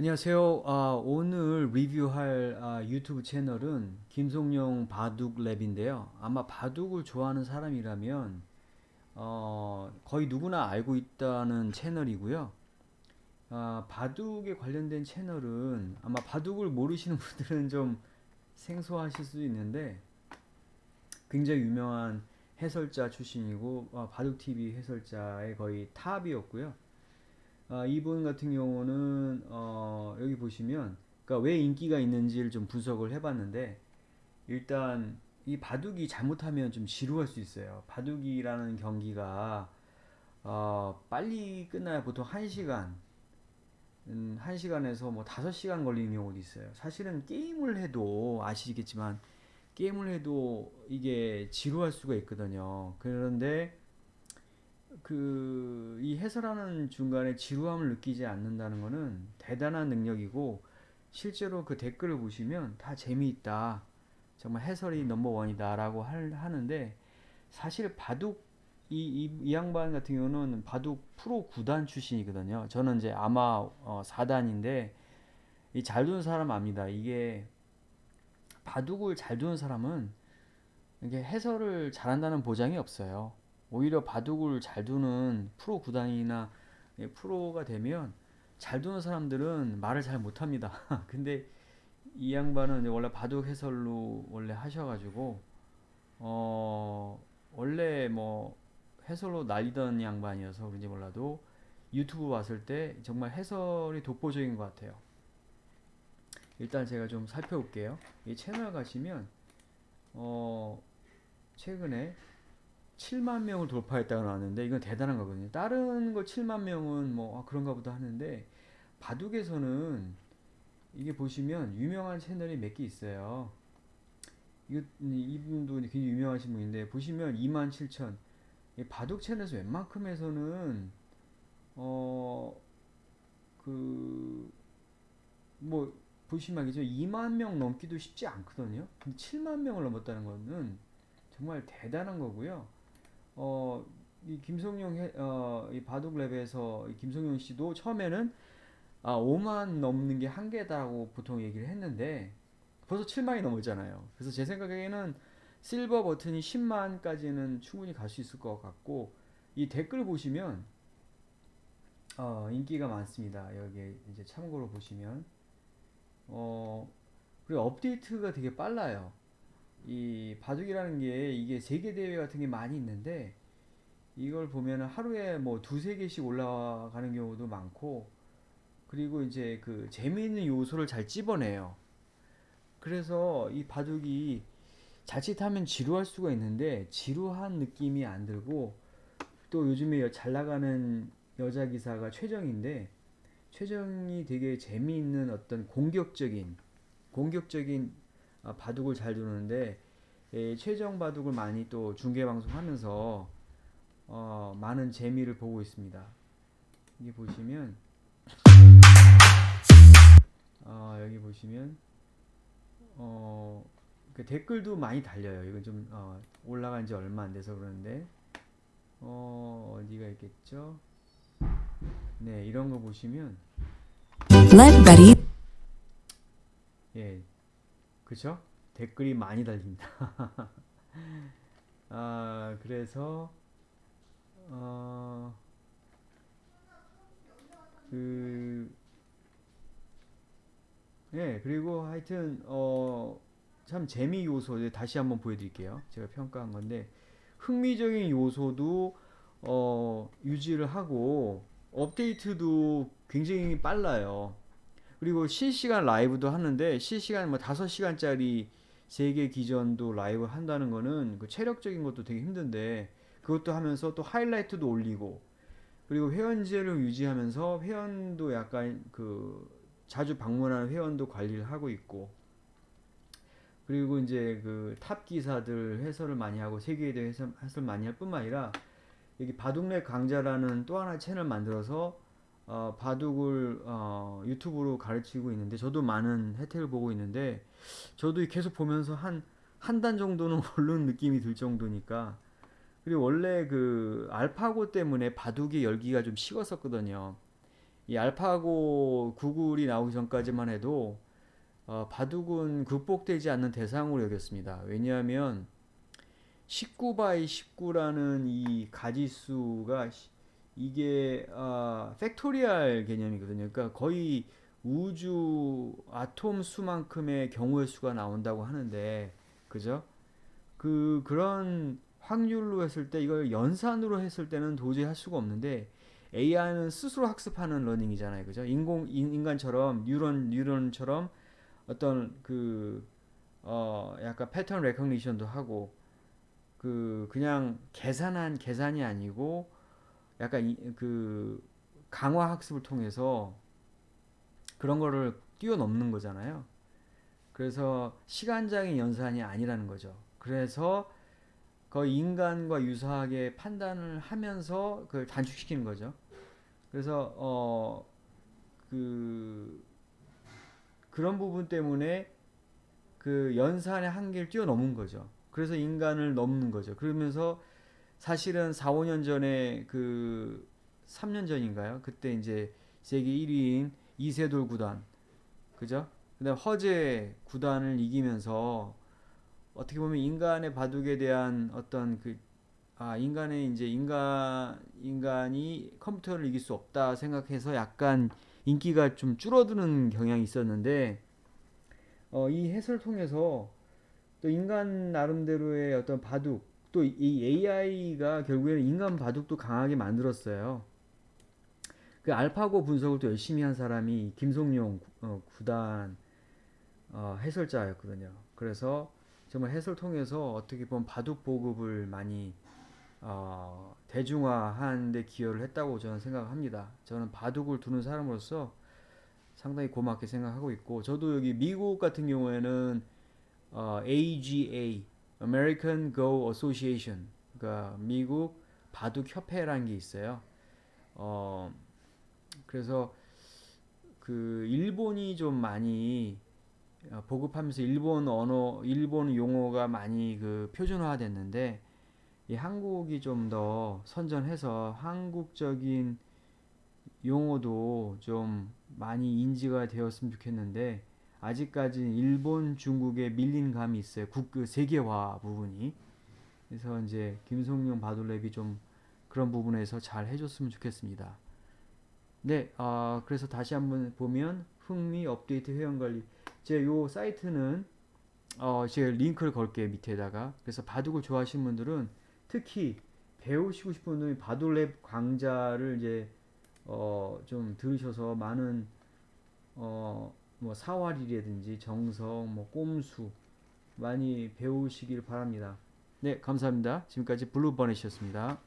안녕하세요. 아, 오늘 리뷰할 아, 유튜브 채널은 김송영 바둑 랩인데요. 아마 바둑을 좋아하는 사람이라면 어, 거의 누구나 알고 있다는 채널이고요. 아, 바둑에 관련된 채널은 아마 바둑을 모르시는 분들은 좀 생소하실 수도 있는데 굉장히 유명한 해설자 출신이고 아, 바둑 TV 해설자의 거의 탑이었고요. 아, 이분 같은 경우는 어, 여기 보시면 그러니까 왜 인기가 있는지를 좀 분석을 해봤는데 일단 이 바둑이 잘못하면 좀 지루할 수 있어요. 바둑이라는 경기가 어, 빨리 끝나야 보통 1시간, 음, 1시간에서 뭐 5시간 걸리는 경우도 있어요. 사실은 게임을 해도 아시겠지만 게임을 해도 이게 지루할 수가 있거든요. 그런데 그 이 해설하는 중간에 지루함을 느끼지 않는다는 것은 대단한 능력이고 실제로 그 댓글을 보시면 다 재미있다. 정말 해설이 넘버원이다라고 할- 하는데 사실 바둑 이, 이, 이 양반 같은 경우는 바둑 프로 9단 출신이거든요. 저는 이제 아마 어, 4단인데 이 잘 두는 사람 압니다. 이게 바둑을 잘 두는 사람은 이게 해설을 잘한다는 보장이 없어요. 오히려 바둑을 잘 두는 프로 구단이나 예, 프로가 되면 잘 두는 사람들은 말을 잘 못합니다. 근데 이 양반은 원래 바둑 해설로 원래 하셔가지고 어 원래 뭐 해설로 날리던 양반이어서 그런지 몰라도 유튜브 봤을 때 정말 해설이 독보적인 것 같아요. 일단 제가 좀 살펴볼게요. 이 채널 가시면 어 최근에 7만 명을 돌파했다고 나왔는데 이건 대단한 거거든요. 다른 거 7만 명은 뭐 아, 그런가 보다 하는데 바둑에서는 이게 보시면 유명한 채널이 몇 개 있어요. 이거 이분도 굉장히 유명하신 분인데 보시면 2만 7천 바둑 채널에서 웬만큼에서는 어 그 뭐 보시면 알겠죠 2만 명 넘기도 쉽지 않거든요. 근데 7만 명을 넘었다는 거는 정말 대단한 거고요. 어, 이 김성용 해, 어, 이 바둑 랩에서 이 김성용 씨도 처음에는 아, 5만 넘는 게 한계다라고 보통 얘기를 했는데 벌써 7만이 넘었잖아요. 그래서 제 생각에는 실버 버튼이 10만까지는 충분히 갈 수 있을 것 같고 이 댓글 보시면 어, 인기가 많습니다. 여기 이제 참고로 보시면 어, 그리고 업데이트가 되게 빨라요. 이 바둑이라는 게 이게 세계 대회 같은 게 많이 있는데 이걸 보면은 하루에 뭐 두세 개씩 올라가는 경우도 많고 그리고 이제 그 재미있는 요소를 잘 찝어내요. 그래서 이 바둑이 자칫하면 지루할 수가 있는데 지루한 느낌이 안 들고 또 요즘에 잘 나가는 여자 기사가 최정인데 최정이 되게 재미있는 어떤 공격적인 공격적인 아, 바둑을 잘 두는데 예, 최정 바둑을 많이 또 중계 방송하면서 어, 많은 재미를 보고 있습니다. 이게 보시면 어, 여기 보시면 어, 그 댓글도 많이 달려요. 이건 좀 어, 올라간 지 얼마 안 돼서 그러는데 어, 어디가 있겠죠? 네, 이런 거 보시면 예, 그쵸? 댓글이 많이 달립니다. 아, 그래서, 어, 그, 예, 그리고 하여튼, 어, 참 재미 요소, 다시 한번 보여드릴게요. 제가 평가한 건데, 흥미적인 요소도, 어, 유지를 하고, 업데이트도 굉장히 빨라요. 그리고 실시간 라이브도 하는데 실시간 뭐 5시간짜리 세계 기전도 라이브 한다는 거는 그 체력적인 것도 되게 힘든데 그것도 하면서 또 하이라이트도 올리고 그리고 회원제를 유지하면서 회원도 약간 그 자주 방문하는 회원도 관리를 하고 있고 그리고 이제 그 탑 기사들 해설을 많이 하고 세계에 대해 해설, 해설 많이 할 뿐만 아니라 여기 바둑랩 강좌라는 또 하나 채널 만들어서 어, 바둑을 어, 유튜브로 가르치고 있는데 저도 많은 혜택을 보고 있는데 저도 계속 보면서 한 한 단 정도는 오른 느낌이 들 정도니까 그리고 원래 그 알파고 때문에 바둑의 열기가 좀 식었었거든요. 이 알파고 구글이 나오기 전까지만 해도 어, 바둑은 극복되지 않는 대상으로 여겼습니다. 왜냐하면 19 바이 19라는 이 가지수가 시- 이게 아, 팩토리얼 개념이거든요. 그러니까 거의 우주 아톰 수만큼의 경우의 수가 나온다고 하는데, 그죠? 그 그런 확률로 했을 때 이걸 연산으로 했을 때는 도저히 할 수가 없는데 AI는 스스로 학습하는 러닝이잖아요. 그죠? 인공 인- 인간처럼 뉴런 뉴런처럼 어떤 그 어 약간 패턴 레커니션도 하고 그 그냥 계산한 계산이 아니고 약간 이, 그 강화 학습을 통해서 그런 거를 뛰어넘는 거잖아요. 그래서 시간적인 연산이 아니라는 거죠. 그래서 거의 인간과 유사하게 판단을 하면서 그걸 단축시키는 거죠. 그래서 어 그 그런 부분 때문에 그 연산의 한계를 뛰어넘은 거죠. 그래서 인간을 넘는 거죠. 그러면서 사실은 4, 5년 전에 그 3년 전인가요? 그때 이제 세계 1위인 이세돌 구단, 그죠? 그다음 허재 구단을 이기면서 어떻게 보면 인간의 바둑에 대한 어떤 그 아, 인간의 이제 인간 인간이 컴퓨터를 이길 수 없다 생각해서 약간 인기가 좀 줄어드는 경향이 있었는데 어, 이 해설을 통해서 또 인간 나름대로의 어떤 바둑 또 이 AI가 결국에는 인간 바둑도 강하게 만들었어요. 그 알파고 분석을 또 열심히 한 사람이 김송용 구- 어, 구단 어, 해설자였거든요. 그래서 정말 해설 통해서 어떻게 보면 바둑 보급을 많이 어, 대중화하는 데 기여를 했다고 저는 생각합니다. 저는 바둑을 두는 사람으로서 상당히 고맙게 생각하고 있고 저도 여기 미국 같은 경우에는 어, AGA American Go Association 그러니까 미국 바둑 협회라는 게 있어요. 어, 그래서 그 일본이 좀 많이 어, 보급하면서 일본 언어, 일본 용어가 많이 그 표준화됐는데 이 한국이 좀 더 선전해서 한국적인 용어도 좀 많이 인지가 되었으면 좋겠는데 아직까지 일본, 중국에 밀린 감이 있어요. 국, 그 세계화 부분이. 그래서 이제 김성룡 바돌랩이 좀 그런 부분에서 잘 해줬으면 좋겠습니다. 네, 아, 그래서 다시 한번 보면 흥미 업데이트 회원 관리. 제 요 사이트는 어, 제가 링크를 걸게요 밑에다가. 그래서 바둑을 좋아하시는 분들은 특히 배우시고 싶은 분들이 바돌랩 강좌를 이제 어, 좀 들으셔서 많은 어, 뭐 사활이라든지 정성, 뭐 꼼수 많이 배우시길 바랍니다. 네, 감사합니다. 지금까지 블루버넷이었습니다.